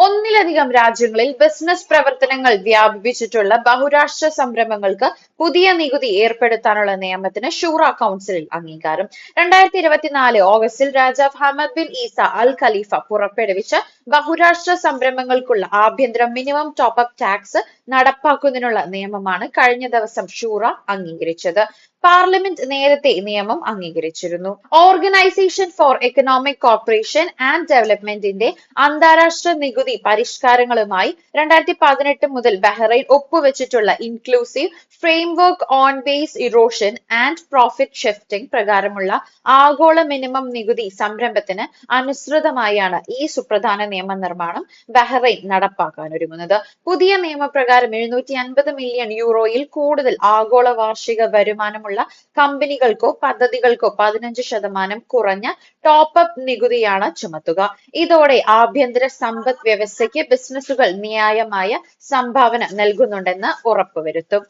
ഒന്നിലധികം രാജ്യങ്ങളിൽ ബിസിനസ് പ്രവർത്തനങ്ങൾ വ്യാപിപ്പിച്ചിട്ടുള്ള ബഹുരാഷ്ട്ര സംരംഭങ്ങൾക്ക് പുതിയ നികുതി ഏർപ്പെടുത്താനുള്ള നിയമത്തിന് ഷൂറ കൗൺസിലിൽ അംഗീകാരം. രണ്ടായിരത്തി ഇരുപത്തിനാല് ഓഗസ്റ്റിൽ രാജാവ് Hamad bin Isa al Khalifa പുറപ്പെടുവിച്ച ബഹുരാഷ്ട്ര സംരംഭങ്ങൾക്കുള്ള ആഭ്യന്തര മിനിമം ടോപ്പ് അപ്പ് ടാക്സ് നടപ്പാക്കുന്നതിനുള്ള നിയമമാണ് കഴിഞ്ഞ ദിവസം ഷൂറ അംഗീകരിച്ചത്. പാർലമെന്റ് നേരത്തെ നിയമം അംഗീകരിച്ചിരുന്നു. Organisation for economic corporation and ഡെവലപ്മെന്റിന്റെ അന്താരാഷ്ട്ര നികുതി പരിഷ്കാരങ്ങളുമായി രണ്ടായിരത്തി പതിനെട്ട് മുതൽ Bahrain ഒപ്പുവെച്ചിട്ടുള്ള inclusive framework on base erosion and profit shifting പ്രകാരമുള്ള ആഗോള മിനിമം നികുതി സംരംഭത്തിന് അനുസൃതമായാണ് ഈ സുപ്രധാന നിയമനിർമ്മാണം ബഹ്റൈൻ നടപ്പാക്കാൻ ഒരുങ്ങുന്നത്. പുതിയ നിയമപ്രകാരം എഴുന്നൂറ്റി അൻപത് മില്യൺ യൂറോയിൽ കൂടുതൽ ആഗോള വാർഷിക വരുമാനമുള്ള കമ്പനികൾക്കോ പദ്ധതികൾക്കോ പതിനഞ്ച് ശതമാനം കുറഞ്ഞ ടോപ്പ് അപ്പ് നികുതിയാണ് ചുമത്തുക. ഇതോടെ ആഭ്യന്തര സമ്പദ് വ്യവസ്ഥയ്ക്ക് ബിസിനസ്സുകൾ ന്യായമായ സംഭാവന നൽകുന്നുണ്ടെന്ന് ഉറപ്പുവരുത്തും.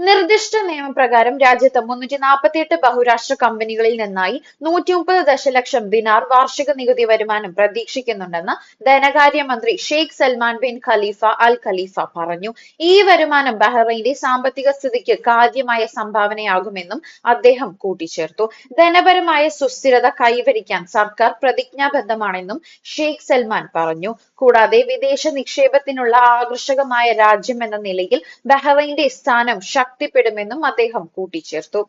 നിർദ്ദിഷ്ട നിയമപ്രകാരം രാജ്യത്ത് മുന്നൂറ്റി നാൽപ്പത്തിയെട്ട് ബഹുരാഷ്ട്ര കമ്പനികളിൽ നിന്നായി നൂറ്റി മുപ്പത് ദശലക്ഷം ദിനാർ വാർഷിക നികുതി വരുമാനം പ്രതീക്ഷിക്കുന്നുണ്ടെന്ന് ധനകാര്യമന്ത്രി Sheikh Salman bin Khalifa al Khalifa പറഞ്ഞു. ഈ വരുമാനം ബഹ്റൈന്റെ സാമ്പത്തിക സ്ഥിതിക്ക് കാര്യമായ സംഭാവനയാകുമെന്നും അദ്ദേഹം കൂട്ടിച്ചേർത്തു. ധനപരമായ സുസ്ഥിരത കൈവരിക്കാൻ സർക്കാർ പ്രതിജ്ഞാബദ്ധമാണെന്നും ഷെയ്ഖ് സൽമാൻ പറഞ്ഞു. കൂടാതെ വിദേശ നിക്ഷേപത്തിനുള്ള ആകർഷകമായ രാജ്യം എന്ന നിലയിൽ ബഹ്റൈന്റെ സ്ഥാനം ശക്തിപ്പെടുമെന്നും അദ്ദേഹം കൂട്ടിച്ചേർത്തു